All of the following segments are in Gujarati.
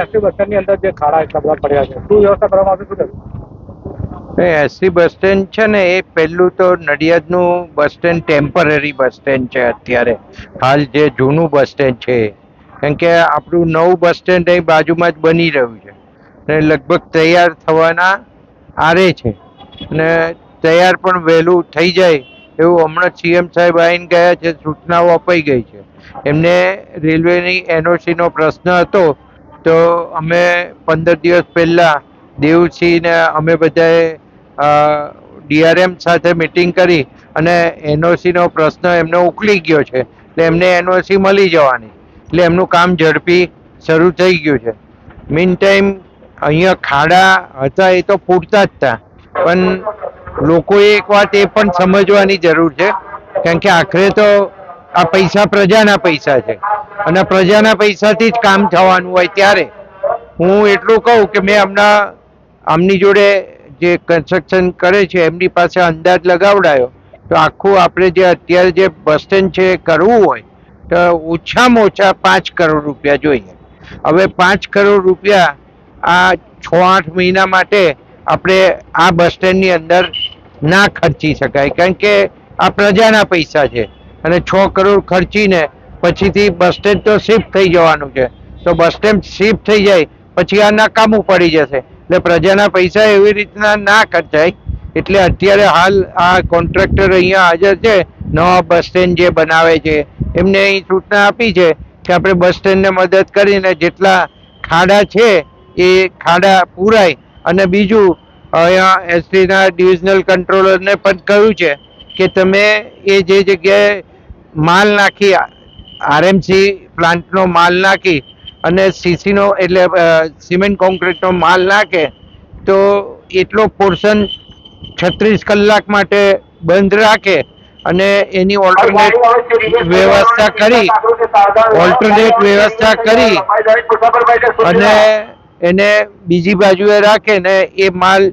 એસટી બસ સ્ટેન્ડની અંદર જે ખાડા એટલા બધા પડ્યા છે, શું વ્યવસ્થા કરવામાં આવશે, શું એસટી બસ સ્ટેન્ડ છે ને, એ પહેલું તો નડિયાદનું bus stand, temporary bus stand છે અત્યારે. હાલ જે જૂનું બસ સ્ટેન્ડ છે. કેમ કે આપણું નવું બસ સ્ટેન્ડ અહીં બાજુમાં જ બની રહ્યું છે. ને લગભગ તૈયાર થવાના આરે છે. અને તૈયાર પણ વહેલું થઈ જાય, એવું હમણાં સીએમ સાહેબ આવીને ગયા છે, સૂચનાઓ અપાઈ ગઈ છે. એમને રેલવેની એનઓસીનો પ્રશ્ન હતો તો અમે પંદર દિવસ પહેલા દેવસિંહને અમે બધાએ ડીઆરએમ સાથે મિટિંગ કરી અને એનઓસી નો પ્રશ્ન એમનો ઉકલી ગયો છે. એટલે એમને એનઓસી મળી જવાની. એટલે એમનું કામ ઝડપી શરૂ થઈ ગયું છે. મીન ટાઈમ અહીંયા ખાડા હતા એ તો પૂરતા જ હતા પણ લોકોએ એક વાત એ પણ સમજવાની જરૂર છે. કારણ કે આખરે તો આ પૈસા પ્રજાના પૈસા છે. અને પ્રજાના પૈસાથી જ કામ થવાનું હોય ત્યારે હું એટલું કહું કે મેં હમણાં આમની જોડે જે કન્સ્ટ્રક્શન કરે છે, એમની પાસે અંદાજ લગાવડાયો. તો આખું આપણે જે અત્યારે જે બસ સ્ટેન્ડ છે એ કરવું હોય, તો ઓછામાં ઓછા પાંચ કરોડ રૂપિયા જોઈએ. હવે પાંચ કરોડ રૂપિયા આ છ આઠ મહિના માટે આપણે આ બસ સ્ટેન્ડની અંદર ના ખર્ચી શકાય. કારણ કે આ પ્રજાના પૈસા છે. અને છ કરોડ ખર્ચીને પછીથી બસ સ્ટેન્ડ તો શિફ્ટ થઈ જવાનું છે. તો બસ સ્ટેન્ડ શિફ્ટ થઈ જાય, પછી આ કામ પડી જશે. એટલે પ્રજાના પૈસા એવી રીતના ના ખર્ચાય. એટલે અત્યારે હાલ આ કોન્ટ્રાક્ટર અહીંયા હાજર છે, નવા બસ સ્ટેન્ડ જે બનાવે છે. એમને અહીં સૂચના આપી છે કે આપણે બસ સ્ટેન્ડને મદદ કરીને જેટલા ખાડા છે એ ખાડા પૂરાય. અને બીજું, અહીંયા એસટીના ડિવિઝનલ કંટ્રોલરને પણ કહ્યું છે કે તમે એ જે જગ્યાએ માલ નાખી આરએમસી પ્લાન્ટનો માલ નાખી અને સીસીનો એટલે સિમેન્ટ કોન્ક્રીટનો માલ નાખે, તો એટલો પોર્શન છત્રીસ કલાક માટે બંધ રાખે અને એની ઓલ્ટરનેટ વ્યવસ્થા કરી ઓલ્ટરનેટ વ્યવસ્થા કરી અને એને બીજી બાજુએ રાખે ને એ માલ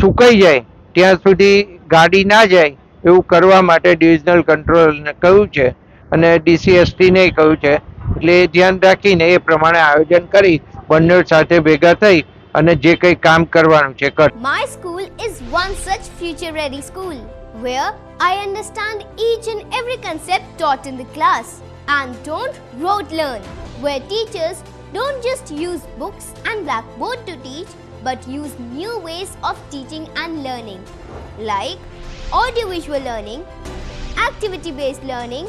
સુકાઈ જાય, ત્યાં સુધી ગાડી ના જાય એવું કરવા માટે ડિવિઝનલ કંટ્રોલને કહ્યું છે. અને ડીસીએસટીને કહ્યું છે એટલે ધ્યાન રાખીને એ પ્રમાણે આયોજન કરી બંને સાથે ભેગા થઈ અને જે કંઈ કામ કરવાનું છે કર My school is one such future ready school where I understand each and every concept taught in the class and don't rote learn, where teachers don't just use books and blackboard to teach but use new ways of teaching and learning like audiovisual learning, activity based learning,